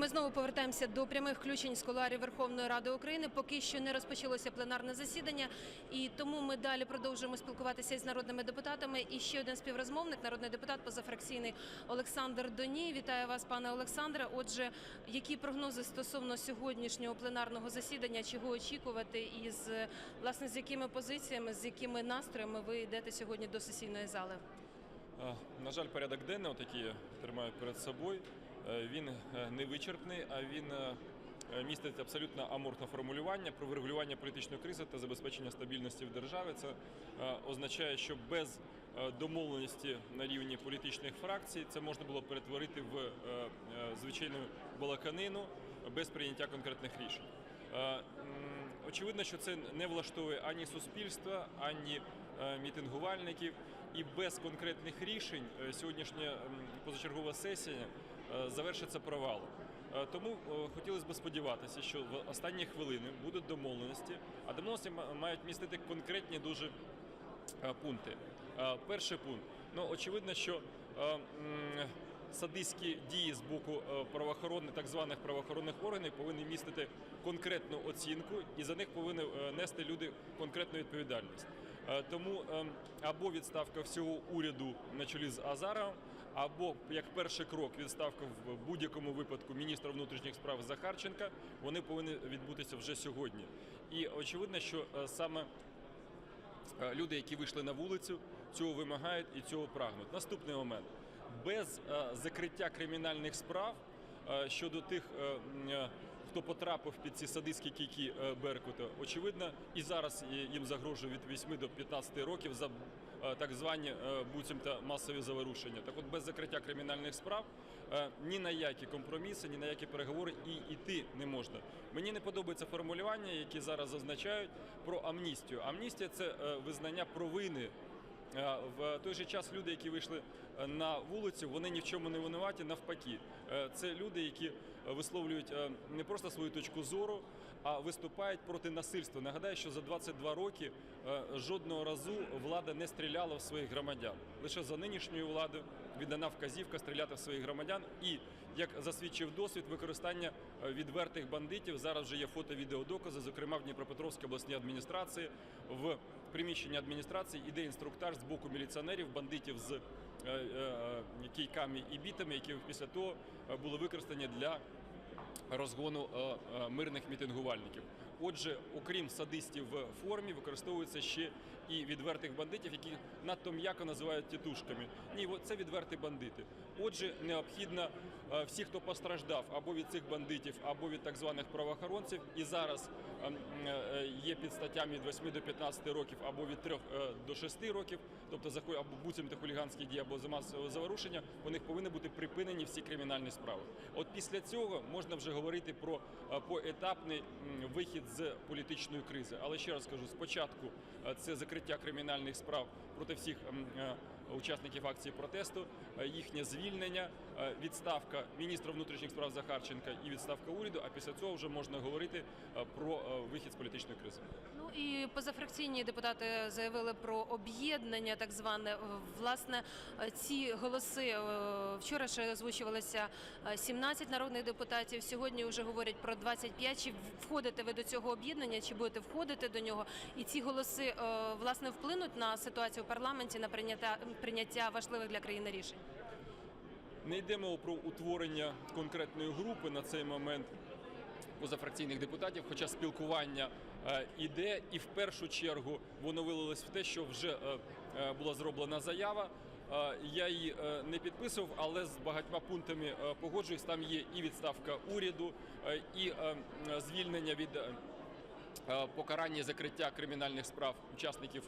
ми знову повертаємося до прямих включень з кулуарів Верховної Ради України. Поки що не розпочалося пленарне засідання, і тому ми далі продовжуємо спілкуватися із народними депутатами. І ще один співрозмовник, народний депутат позафракційний Олександр Доній. Вітаю вас, пане Олександре. Отже, які прогнози стосовно сьогоднішнього пленарного засідання, чого очікувати, і з власне з якими позиціями, з якими настроями ви йдете сьогодні до сесійної зали? На жаль, порядок денний, от який я тримаю перед собою, він е, не вичерпний, а він е, е, містить абсолютно аморфне формулювання про врегулювання політичної кризи та забезпечення стабільності в державі. Це е, означає, що без е, домовленості на рівні політичних фракцій це можна було перетворити в е, е, звичайну балаканину без прийняття конкретних рішень. Е, Очевидно, що це не влаштовує ані суспільства, ані е, мітингувальників, і без конкретних рішень е, сьогоднішня позачергова сесія е, завершиться провалом. Е, Тому е, хотілося б сподіватися, що в останні хвилини будуть домовленості, а домовленості мають містити конкретні дуже е, пункти. Е, Перший пункт. Ну, очевидно, що е, садистські дії з боку е, правоохоронних, так званих правоохоронних органів повинні містити конкретну оцінку, і за них повинні е, нести люди конкретну відповідальність. Е, Тому е, або відставка всього уряду на чолі з Азаровим, або як перший крок відставка в будь-якому випадку міністра внутрішніх справ Захарченка, вони повинні відбутися вже сьогодні. І очевидно, що е, саме Е, люди, які вийшли на вулицю, цього вимагають і цього прагнуть. Наступний момент. Без е, закриття кримінальних справ щодо тих, хто потрапив під ці садистські кійки е, Беркута, очевидно, і зараз їм загрожує від 8 до 15 років за е, так звані е, буцімто масові заворушення. Так от без закриття кримінальних справ ні на які компроміси, ні на які переговори і йти не можна. Мені не подобається формулювання, які зараз зазначають про амністію. Амністія це визнання провини. Е, В той же час люди, які вийшли е, на вулицю, вони ні в чому не винуваті, навпаки. Е, Це люди, які висловлюють не просто свою точку зору, а виступають проти насильства. Нагадаю, що за 22 роки жодного разу влада не стріляла в своїх громадян. Лише за нинішньою владою віддана вказівка стріляти в своїх громадян. І як засвідчив досвід, використання е, відвертих бандитів зараз вже є фото-відеодокази, зокрема в Дніпропетровській обласній адміністрації в приміщенні адміністрації іде інструктаж з боку міліціонерів, бандитів з е, е, кійками і бітами, які після того були використані для розгону мирних мітингувальників. Отже, окрім садистів в формі, використовуються ще і відвертих бандитів, які надто м'яко називають тітушками. Ні, це відверті бандити. Отже, необхідно е, всі, хто постраждав або від цих бандитів, або від так званих правоохоронців, і зараз е, е, є під статтями від 8 до 15 років, або від 3 до 6 років, тобто захо- або буцімто хуліганські дії, або за масове заворушення, у них повинні бути припинені всі кримінальні справи. От після цього можна вже говорити про поетапний вихід з політичної кризи. Але ще раз кажу, спочатку це закриття кримінальних справ проти всіх е, учасників акції протесту, е, їхнє звільнення, е, відставка міністра внутрішніх справ Захарченка і відставка уряду. А після цього вже можна говорити про вихід з політичної кризи. Ну і позафракційні депутати заявили про об'єднання, так зване. Власне, ці голоси вчора ще озвучувалися е, 17 народних депутатів. Сьогодні вже говорять про 25. Чи входите ви до цього об'єднання, чи будете входити до нього? І ці голоси власне вплинуть на ситуацію парламенті, на прийняття прийняття важливих для країни рішень. Не йде мова про утворення конкретної групи на цей момент позафракційних депутатів, хоча спілкування е, іде, і в першу чергу воно вилилось в те, що вже е, е, була зроблена заява. Я її не підписував, але з багатьма пунктами погоджуюсь. Там є і відставка уряду, і звільнення від покарання закриття кримінальних справ учасників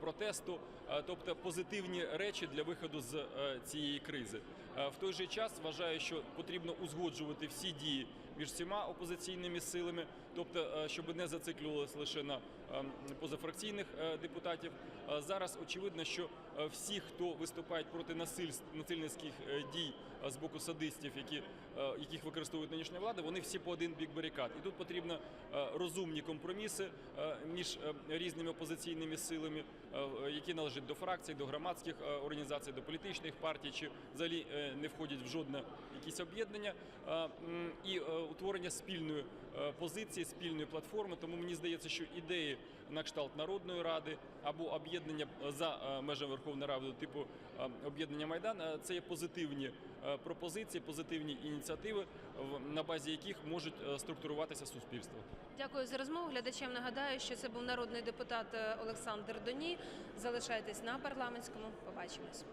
протесту, е, тобто позитивні речі для виходу з е, цієї кризи. Е, В той же час вважаю, що потрібно узгоджувати всі дії між всіма опозиційними силами, тобто, е, щоб не зациклювалося лише на е, позафракційних е, депутатів. Е, Зараз очевидно, що е, всі, хто виступають проти насильницьких е, дій е, з боку садистів, які, е, яких використовують нинішня влада, вони всі по один бік барикад. І тут потрібно е, розумні компроміси е, між е, різними опозиційними силами. е, які належать до фракцій, до громадських е, організацій, до політичних партій, чи взагалі е, не входять в жодне якісь об'єднання, Е, і е, утворення спільної е, позиції, спільної платформи. Тому мені здається, що ідеї на кшталт народної ради або об'єднання за е, межами Верховної Ради, типу е, об'єднання Майдан, е, це є позитивні е, пропозиції, позитивні ініціативи, на базі яких можуть е, структуруватися суспільство. Дякую за розмову. Глядачам нагадаю, що це був народний депутат е, Олександр Доні. Залишайтесь на парламентському. Побачимось.